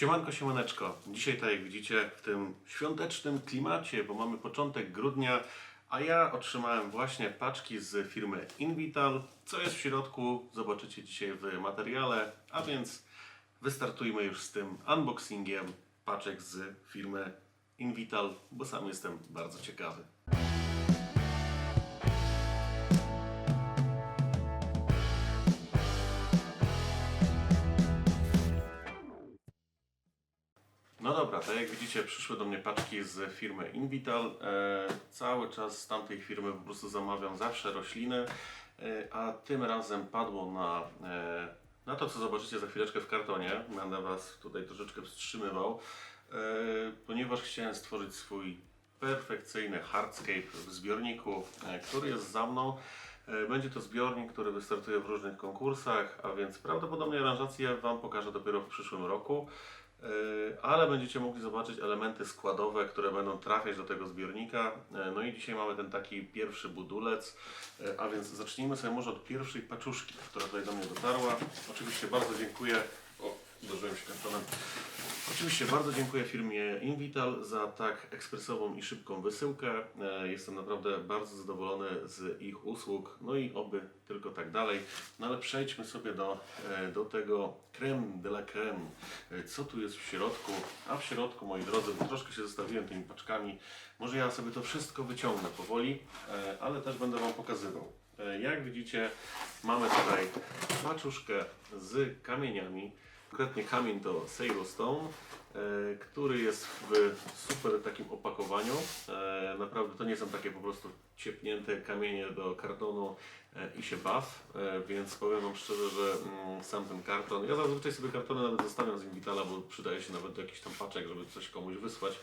Siemanko, siemaneczko. Dzisiaj, tak jak widzicie, w tym świątecznym klimacie, bo mamy początek grudnia, a ja otrzymałem właśnie paczki z firmy Invital. Co jest w środku, zobaczycie dzisiaj w materiale, a więc wystartujmy już z tym unboxingiem paczek z firmy Invital, bo sam jestem bardzo ciekawy. Tak jak widzicie, przyszły do mnie paczki z firmy Invital. E, cały czas z tamtej firmy po prostu zamawiam zawsze rośliny, e, a tym razem padło na, e, na to, co zobaczycie za chwileczkę w kartonie. Będę Was tutaj troszeczkę wstrzymywał, ponieważ chciałem stworzyć swój perfekcyjny hardscape w zbiorniku, który jest za mną. Będzie to zbiornik, który wystartuje w różnych konkursach, a więc prawdopodobnie aranżację Wam pokażę dopiero w przyszłym roku. E, ale będziecie mogli zobaczyć elementy składowe, które będą trafiać do tego zbiornika. E, No i dzisiaj mamy ten taki pierwszy budulec, E, a więc zacznijmy sobie może od pierwszej paczuszki, która tutaj do mnie dotarła. Oczywiście bardzo dziękuję. O, uderzyłem się kartonem. Oczywiście bardzo dziękuję firmie Invital za tak ekspresową i szybką wysyłkę. E, Jestem naprawdę bardzo zadowolony z ich usług, no i oby tylko tak dalej. No ale przejdźmy sobie do, e, do tego creme de la creme. E, Co tu jest w środku? A w środku, moi drodzy, troszkę się zostawiłem tymi paczkami. Może ja sobie to wszystko wyciągnę powoli, ale też będę Wam pokazywał. Jak widzicie, mamy tutaj paczuszkę z kamieniami. Konkretnie kamień to Sailor Stone, który jest w super takim opakowaniu. E, naprawdę to nie są takie po prostu ciepnięte kamienie do kartonu e, i się baw, e, więc powiem Wam szczerze, że mm, sam ten karton, ja zazwyczaj sobie kartony nawet zostawiam z Invitala, bo przydaje się nawet do jakichś tam paczek, żeby coś komuś wysłać,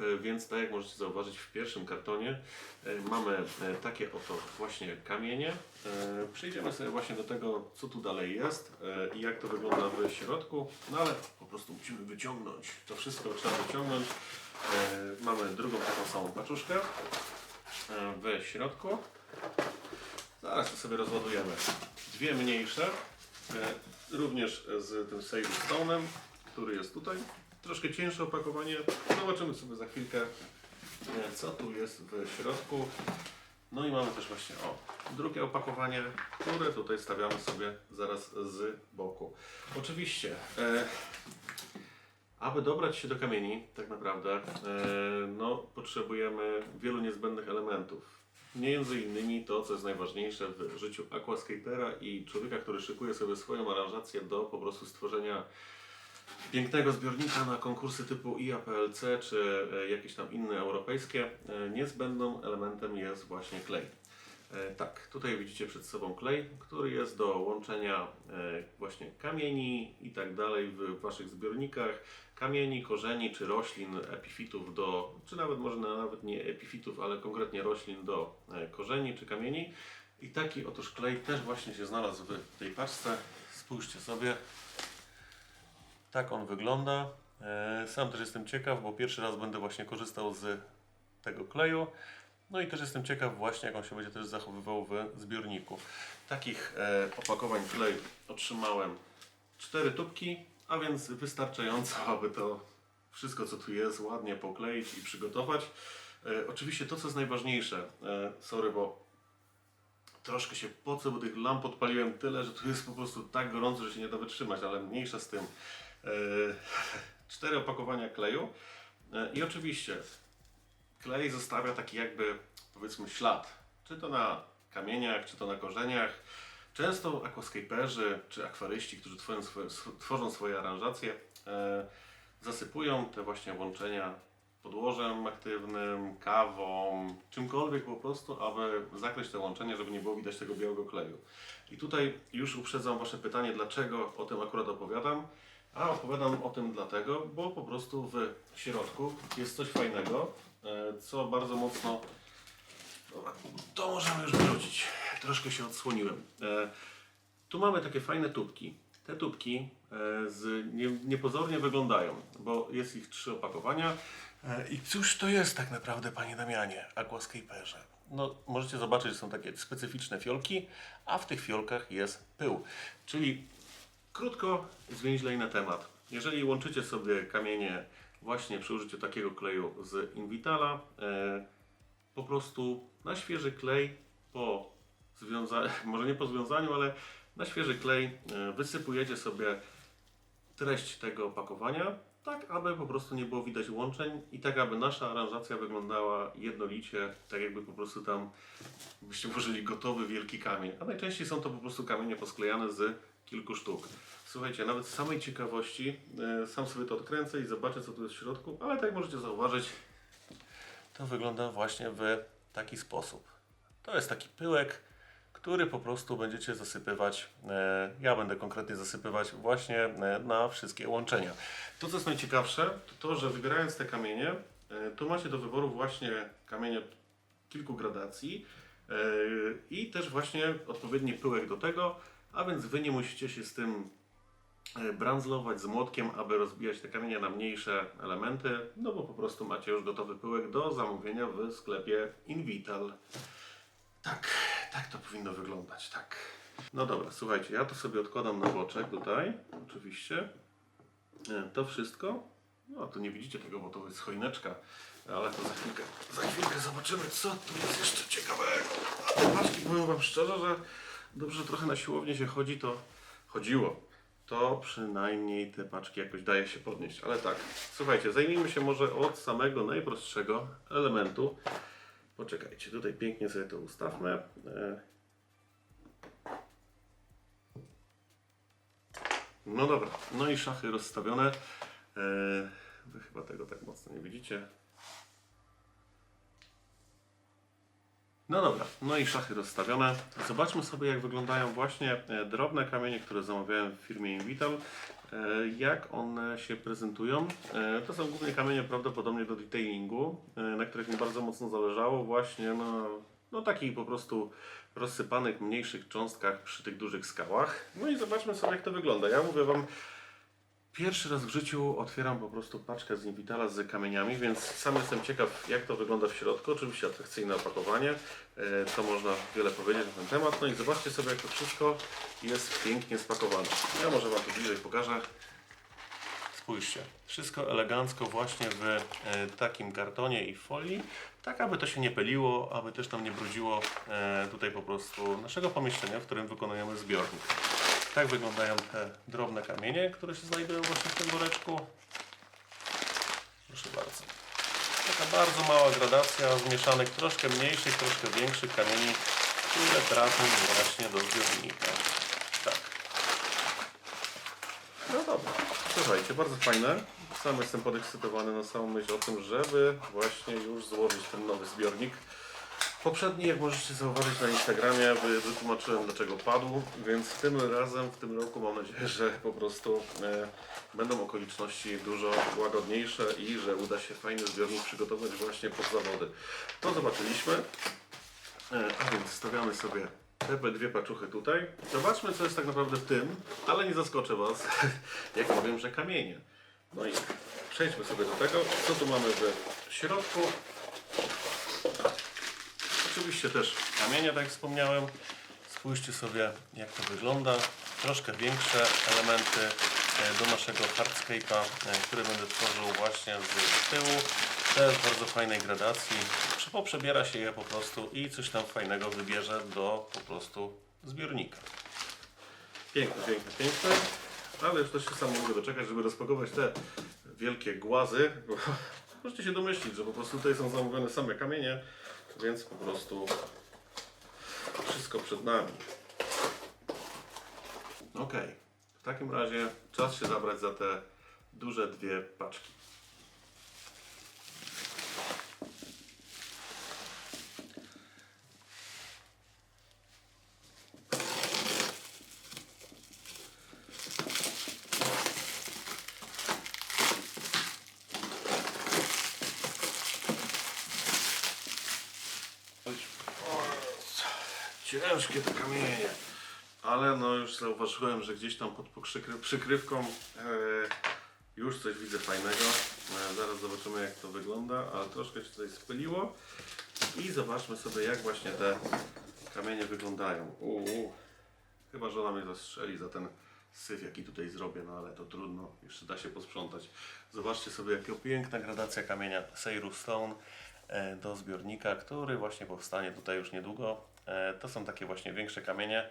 E, więc tak jak możecie zauważyć w pierwszym kartonie e, mamy e, takie oto właśnie kamienie. E, Przejdziemy sobie właśnie do tego, co tu dalej jest e, i jak to wygląda w środku, no ale po prostu musimy wyciągnąć, to wszystko trzeba wyciągnąć. E, Mamy drugą taką samą paczuszkę e, w środku. Zaraz to sobie rozładujemy. Dwie mniejsze, e, również z tym Save Stone'em, który jest tutaj. Troszkę cięższe opakowanie. Zobaczymy sobie za chwilkę, co tu jest w środku. No i mamy też właśnie o drugie opakowanie, które tutaj stawiamy sobie zaraz z boku. Oczywiście, e, aby dobrać się do kamieni, tak naprawdę, e, no, potrzebujemy wielu niezbędnych elementów. Między innymi to, co jest najważniejsze w życiu aquascapera i człowieka, który szykuje sobie swoją aranżację do po prostu stworzenia pięknego zbiornika na konkursy typu IAPLC czy e, jakieś tam inne europejskie, e, niezbędnym elementem jest właśnie klej. Tak, tutaj widzicie przed sobą klej, który jest do łączenia właśnie kamieni i tak dalej w Waszych zbiornikach. Kamieni, korzeni czy roślin, epifitów do, czy nawet może nawet nie epifitów, ale konkretnie roślin do e, korzeni czy kamieni. I taki otóż klej też właśnie się znalazł w tej paczce. Spójrzcie sobie, tak on wygląda. E, Sam też jestem ciekaw, bo pierwszy raz będę właśnie korzystał z tego kleju. No i też jestem ciekaw właśnie, jak on się będzie też zachowywał w zbiorniku. Takich e, opakowań kleju otrzymałem cztery tubki, a więc wystarczająco, aby to wszystko, co tu jest, ładnie pokleić i przygotować. E, oczywiście to, co jest najważniejsze, e, sorry, bo troszkę się pocę, bo tych lamp odpaliłem tyle, że tu jest po prostu tak gorąco, że się nie da wytrzymać, ale mniejsza z tym. E, cztery opakowania kleju e, i oczywiście klej zostawia taki jakby powiedzmy ślad, czy to na kamieniach, czy to na korzeniach. Często aquascaperzy czy akwaryści, którzy tworzą swoje, sw- tworzą swoje aranżacje, e, zasypują te właśnie łączenia podłożem aktywnym, kawą, czymkolwiek po prostu, aby zakryć te łączenia, żeby nie było widać tego białego kleju. I tutaj już uprzedzam Wasze pytanie, dlaczego o tym akurat opowiadam. A opowiadam o tym dlatego, bo po prostu w środku jest coś fajnego, e, co bardzo mocno. To możemy już. Troszkę się odsłoniłem. E, Tu mamy takie fajne tubki. Te tubki e, z, nie, niepozornie wyglądają, bo jest ich trzy opakowania. E, I cóż to jest tak naprawdę, panie Damianie, aquascaperze? No, możecie zobaczyć, że są takie specyficzne fiolki, a w tych fiolkach jest pył. Czyli Krótko, zwięźlej na temat. Jeżeli łączycie sobie kamienie właśnie przy użyciu takiego kleju z Invitala, po prostu na świeży klej po związaniu, może nie po związaniu, ale na świeży klej e, wysypujecie sobie treść tego opakowania, tak aby po prostu nie było widać łączeń i tak aby nasza aranżacja wyglądała jednolicie, tak jakby po prostu tam byście włożyli gotowy wielki kamień. A najczęściej są to po prostu kamienie posklejane z kilku sztuk. Słuchajcie, nawet z samej ciekawości, e, sam sobie to odkręcę i zobaczę co tu jest w środku, ale tak jak możecie zauważyć, to wygląda właśnie w taki sposób. To jest taki pyłek, który po prostu będziecie zasypywać. e, Ja będę konkretnie zasypywać właśnie e, na wszystkie łączenia. To, co jest najciekawsze, to to, że wybierając te kamienie, e, to macie do wyboru właśnie kamienie kilku gradacji i też właśnie odpowiedni pyłek do tego, a więc Wy nie musicie się z tym brandzlować z młotkiem, aby rozbijać te kamienie na mniejsze elementy, no bo po prostu macie już gotowy pyłek do zamówienia w sklepie Invital. Tak, tak to powinno wyglądać, tak. No dobra, słuchajcie, ja to sobie odkładam na boczek tutaj, oczywiście. E, To wszystko. No, tu nie widzicie tego, bo to jest choineczka, ale to za chwilkę, za chwilkę zobaczymy, co tu jest jeszcze ciekawego. A te paczki, powiem Wam szczerze, że dobrze, że trochę na siłownię się chodzi, to chodziło. To przynajmniej te paczki jakoś daje się podnieść. Ale tak, słuchajcie, zajmijmy się może od samego najprostszego elementu. Poczekajcie, tutaj pięknie sobie to ustawmy. E, No dobra, no i szachy rozstawione. E, Wy chyba tego tak mocno nie widzicie. No dobra, no i szachy rozstawione. Zobaczmy sobie, jak wyglądają właśnie e, drobne kamienie, które zamawiałem w firmie Invital. E, Jak one się prezentują? E, To są głównie kamienie prawdopodobnie do detailingu, e, na których mi bardzo mocno zależało właśnie na no, takich po prostu rozsypanych mniejszych cząstkach przy tych dużych skałach. No i zobaczmy sobie, jak to wygląda. Ja mówię Wam, Pierwszy raz w życiu otwieram po prostu paczkę z Invitala z kamieniami, więc sam jestem ciekaw, jak to wygląda w środku. Oczywiście atrakcyjne opakowanie, e, to można wiele powiedzieć na ten temat. No i zobaczcie sobie, jak to wszystko jest pięknie spakowane. Ja może Wam to bliżej pokażę. Spójrzcie, wszystko elegancko właśnie w e, takim kartonie i folii, tak aby to się nie pyliło, aby też nam nie brudziło e, tutaj po prostu naszego pomieszczenia, w którym wykonujemy zbiornik. Tak wyglądają te drobne kamienie, które się znajdują właśnie w tym woreczku. Proszę bardzo. Taka bardzo mała gradacja zmieszanych troszkę mniejszych, troszkę większych kamieni, które trafią właśnie do zbiornika. Tak. No dobra. Słuchajcie, bardzo fajne. Sam jestem podekscytowany na samą myśl o tym, żeby właśnie już złożyć ten nowy zbiornik. Poprzedni, jak możecie zauważyć na Instagramie, wy- wytłumaczyłem dlaczego padł, więc tym razem, w tym roku mam nadzieję, że po prostu e, będą okoliczności dużo łagodniejsze i że uda się fajny zbiornik przygotować właśnie pod zawody. To zobaczyliśmy, e, a więc stawiamy sobie te dwie paczuchy tutaj. Zobaczmy co jest tak naprawdę w tym, ale nie zaskoczę Was, jak powiem, że kamienie. No i przejdźmy sobie do tego, co tu mamy w środku. Oczywiście też kamienie, tak jak wspomniałem. Spójrzcie sobie, jak to wygląda. Troszkę większe elementy e, do naszego hardscape'a, e, który będę tworzył właśnie z tyłu. Też w bardzo fajnej gradacji. Poprzebiera się je po prostu i coś tam fajnego wybierze do po prostu zbiornika. Piękne, piękne, piękne. Ale już też się sam mogę doczekać, żeby rozpakować te wielkie głazy. Możecie się domyślić, że po prostu tutaj są zamówione same kamienie, więc po prostu wszystko przed nami. Ok, w takim razie czas się zabrać za te duże dwie paczki. Ciężkie te kamienie. Ale no już zauważyłem, że gdzieś tam pod przykry- przykrywką e, już coś widzę fajnego. E, zaraz zobaczymy jak to wygląda, ale troszkę się tutaj spyliło. I zobaczmy sobie jak właśnie te kamienie wyglądają. Uuu. Chyba żona mnie zastrzeli za ten syf jaki tutaj zrobię, no ale to trudno, jeszcze da się posprzątać. Zobaczcie sobie jaka piękna gradacja kamienia Seiru Stone e, do zbiornika, który właśnie powstanie tutaj już niedługo. E, To są takie właśnie większe kamienie.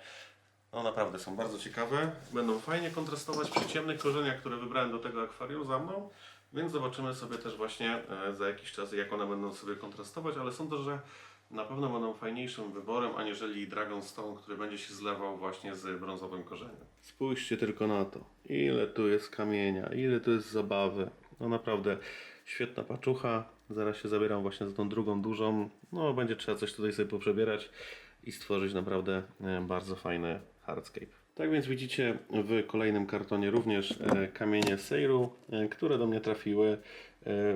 No naprawdę są bardzo ciekawe. Będą fajnie kontrastować przy ciemnych korzeniach, które wybrałem do tego akwarium za mną. Więc zobaczymy sobie też właśnie e, za jakiś czas, jak one będą sobie kontrastować, ale sądzę, że na pewno będą fajniejszym wyborem, aniżeli Dragonstone, który będzie się zlewał właśnie z brązowym korzeniem. Spójrzcie tylko na to. Ile tu jest kamienia, ile tu jest zabawy. No naprawdę świetna paczucha. Zaraz się zabieram właśnie za tą drugą dużą. No będzie trzeba coś tutaj sobie poprzebierać i stworzyć naprawdę e, bardzo fajny hardscape. Tak więc widzicie w kolejnym kartonie również e, kamienie Seiru, e, które do mnie trafiły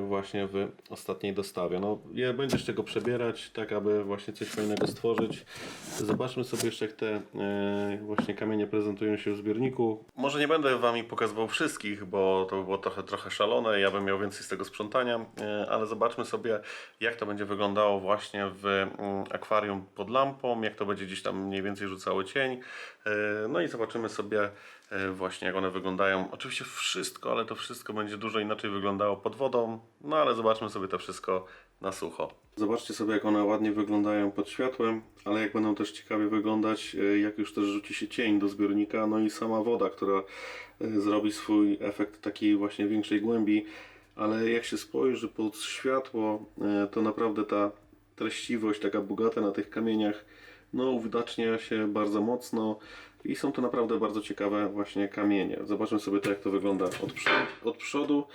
właśnie w ostatniej dostawie. No, będziesz tego przebierać, tak aby właśnie coś fajnego stworzyć. Zobaczmy sobie jeszcze jak te e, właśnie kamienie prezentują się w zbiorniku. Może nie będę Wami pokazywał wszystkich, bo to by było trochę, trochę szalone, ja bym miał więcej z tego sprzątania, e, ale zobaczmy sobie jak to będzie wyglądało właśnie w akwarium pod lampą, jak to będzie gdzieś tam mniej więcej rzucało cień. No i zobaczymy sobie właśnie jak one wyglądają. Oczywiście wszystko, ale to wszystko będzie dużo inaczej wyglądało pod wodą, no ale zobaczmy sobie to wszystko na sucho. Zobaczcie sobie jak one ładnie wyglądają pod światłem, ale jak będą też ciekawie wyglądać, e, jak już też rzuci się cień do zbiornika, no i sama woda, która e, zrobi swój efekt takiej właśnie większej głębi. Ale jak się spojrzy pod światło, e, to naprawdę ta treściwość taka bogata na tych kamieniach no uwidacznia się bardzo mocno i są to naprawdę bardzo ciekawe właśnie kamienie. Zobaczmy sobie to jak to wygląda od przodu. Od przodu.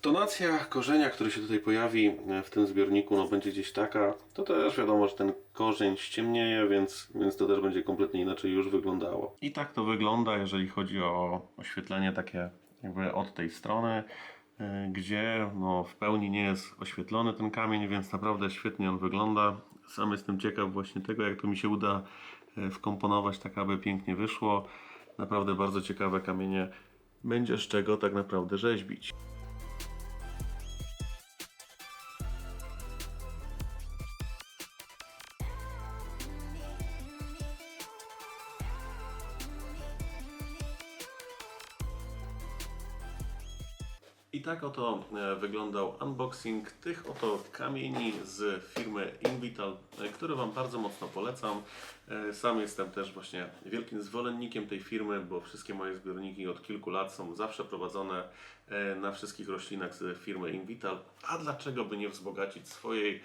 Tonacja korzenia, który się tutaj pojawi e, w tym zbiorniku, no będzie gdzieś taka. To też wiadomo, że ten korzeń ściemnieje, więc, więc to też będzie kompletnie inaczej już wyglądało. I tak to wygląda, jeżeli chodzi o oświetlenie takie jakby od tej strony, e, gdzie no, w pełni nie jest oświetlony ten kamień, więc naprawdę świetnie on wygląda. Sam jestem ciekaw właśnie tego, jak to mi się uda wkomponować tak, aby pięknie wyszło. Naprawdę bardzo ciekawe kamienie. Będzie z czego tak naprawdę rzeźbić. I tak oto e, wyglądał unboxing tych oto kamieni z firmy Invital, e, które Wam bardzo mocno polecam. E, Sam jestem też właśnie wielkim zwolennikiem tej firmy, bo wszystkie moje zbiorniki od kilku lat są zawsze prowadzone na wszystkich roślinach z firmy Invital. A dlaczego by nie wzbogacić swojej,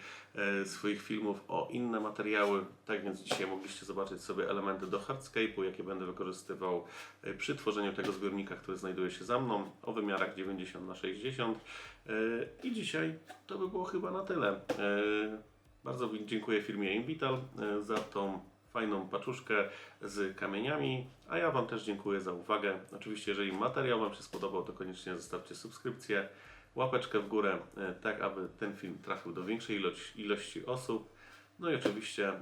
swoich filmów o inne materiały? Tak więc dzisiaj mogliście zobaczyć sobie elementy do hardscape'u, jakie będę wykorzystywał przy tworzeniu tego zbiornika, który znajduje się za mną o wymiarach 90 na 60 E, I dzisiaj to by było chyba na tyle. E, Bardzo dziękuję firmie Invital e, za tą fajną paczuszkę z kamieniami, a ja Wam też dziękuję za uwagę. Oczywiście, jeżeli materiał Wam się spodobał, to koniecznie zostawcie subskrypcję, łapeczkę w górę, tak aby ten film trafił do większej ilości, ilości osób. No i oczywiście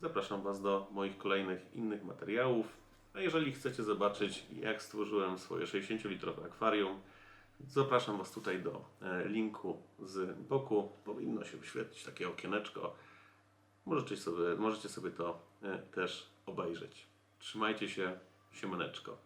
zapraszam Was do moich kolejnych innych materiałów. A jeżeli chcecie zobaczyć, jak stworzyłem swoje 60-litrowe akwarium, zapraszam Was tutaj do e, linku z boku. Powinno się wyświetlić takie okieneczko. Możecie sobie, możecie sobie to e, też obejrzeć. Trzymajcie się, siemaneczko.